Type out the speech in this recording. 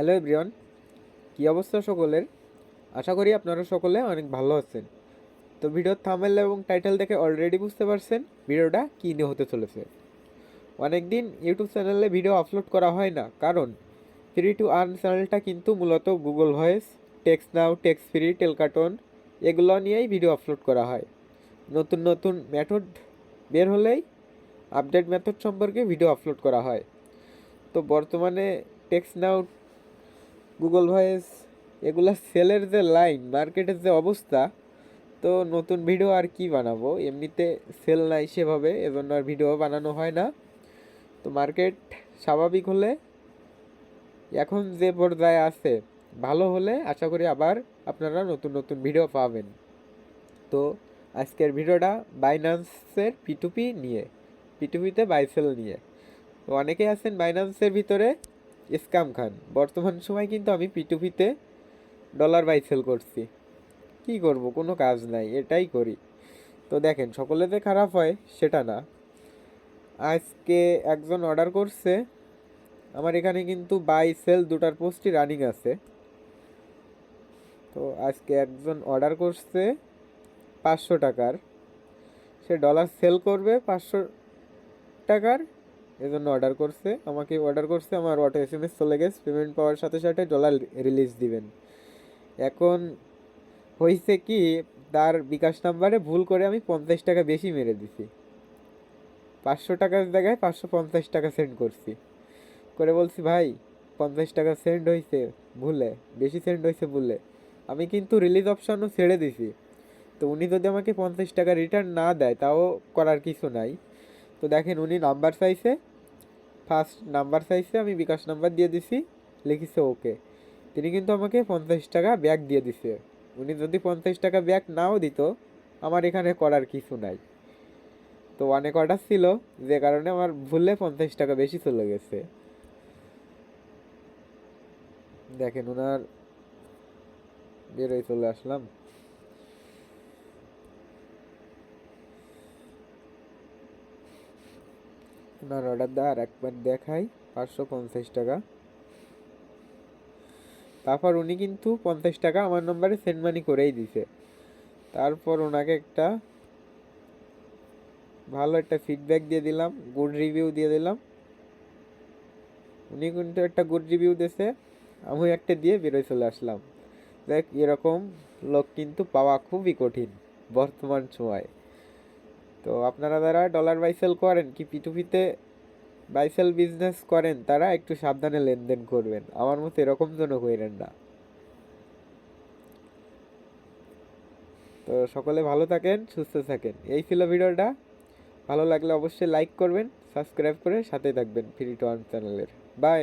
Hello everyone, কী অবস্থা সকলের? আশা করি আপনারা সকলে অনেক ভালো আছেন। তো ভিডিওর থামেল এবং টাইটেল দেখে অলরেডি বুঝতে পারছেন ভিডিওটা কী নিয়ে হতে চলেছে। অনেক দিন ইউটিউব চ্যানেলে ভিডিও আপলোড করা হয় না, কারণ ফ্রি টু আর্ন চ্যানেলটা কিন্তু মূলত Google voice text now text free টেলকাটন এগুলো নিয়েই ভিডিও আপলোড করা হয়। নতুন নতুন মেথড বের হলেই আপডেট মেথড সম্পর্কে ভিডিও আপলোড করা হয়। তো বর্তমানে টেক্স নাও গুগল ভয়েস এগুলা সেলের যে লাইন মার্কেটের যে অবস্থা, তো নতুন ভিডিও আর কি বানাবো? এমনিতে সেল নাই সেভাবে, এজন্য আর ভিডিও বানানো হয় না। তো মার্কেট স্বাভাবিক হলে, এখন যে পর্যায়ে আছে, ভালো হলে আশা করি আবার আপনারা নতুন নতুন ভিডিও পাবেন। তো আজকের ভিডিওটা বাইন্যান্সের পিটুপি নিয়ে পিটুপিতে বাইসেল নিয়ে। তো অনেকেই আছেন বাইন্যান্সের ভিতরে স্ক্যাম খান। বর্তমান সময় কিন্তু আমি পিটুপিতে ডলার বাই সেল করছি। কি করব? কোনো কাজ নাই, এটাই করি। তো দেখেন সকলেতে খারাপ হয়, সেটা না। আজকে একজন অর্ডার করছে। আমার এখানে কিন্তু বাই সেল দুটার পোস্টই রানিং আছে। তো আজকে একজন অর্ডার করছে পাঁচশো টাকার। সে ডলার সেল করবে পাঁচশো টাকার। এজন্য অর্ডার করছে। আমাকে অর্ডার করছে, আমার অটো এস এম এস চলে গেছে। পেমেন্ট পাওয়ার সাথে সাথে ডলার রিলিজ দিবেন। এখন হয়েছে কি, তার বিকাশ নাম্বারে ভুল করে আমি পঞ্চাশ টাকা বেশি মেরে দিছি। পাঁচশো টাকার জায়গায় পাঁচশো পঞ্চাশ টাকা সেন্ড করছি। করে বলছি, ভাই, পঞ্চাশ টাকা সেন্ড হয়েছে ভুলে, বেশি সেন্ড হয়েছে ভুলে। আমি কিন্তু রিলিজ অপশানও ছেড়ে দিছি। তো উনি যদি আমাকে পঞ্চাশ টাকা রিটার্ন না দেয়, তাও করার কিছু নাই। তো দেখেন, উনি নাম্বার চাইছে ফার্স্ট নাম্বার চাইছে আমি বিকাশ নাম্বার দিয়ে দিছি, লিখিছে ওকে তিনি কিন্তু আমাকে পঞ্চাশ টাকা ব্যাক দিয়ে দিছে। উনি যদি পঞ্চাশ টাকা ব্যাক নাও দিত, আমার এখানে করার কিছু নাই। তো অনেক অর্ডার ছিল, যে কারণে আমার ভুলে পঞ্চাশ টাকা বেশি চলে গেছে। দেখেন ওনার বেরোয় চলে আসলাম। ওনার অর্ডার দেওয়ার একবার দেখাই, পাঁচশো পঞ্চাশ টাকা। তারপর উনি কিন্তু পঞ্চাশ টাকা আমার নম্বরে সেন্ড মানি করেই দিছে। তারপর ওনাকে একটা ভালো একটা ফিডব্যাক দিয়ে দিলাম গুড রিভিউ দিয়ে দিলাম। উনি কিন্তু একটা গুড রিভিউ দিয়েছে আমি একটা দিয়ে বেরোয় চলে আসলাম। দেখ, এরকম লোক কিন্তু পাওয়া খুবই কঠিন, বর্তমান সময়। তো আপনারা যারা ডলার বাইসেল করেন কি পিটুপিতে বাইসেল বিজনেস করেন, তারা একটু সাবধানে লেনদেন করবেন। আমার মতো এরকম যেন করেন না। তো সকলে ভালো থাকেন, সুস্থ থাকেন। এই ছিল ভিডিওটা। ভালো লাগলে অবশ্যই লাইক করবেন সাবস্ক্রাইব করে সাথে থাকবেন ফ্রি টু আর্ন চ্যানেলের বাই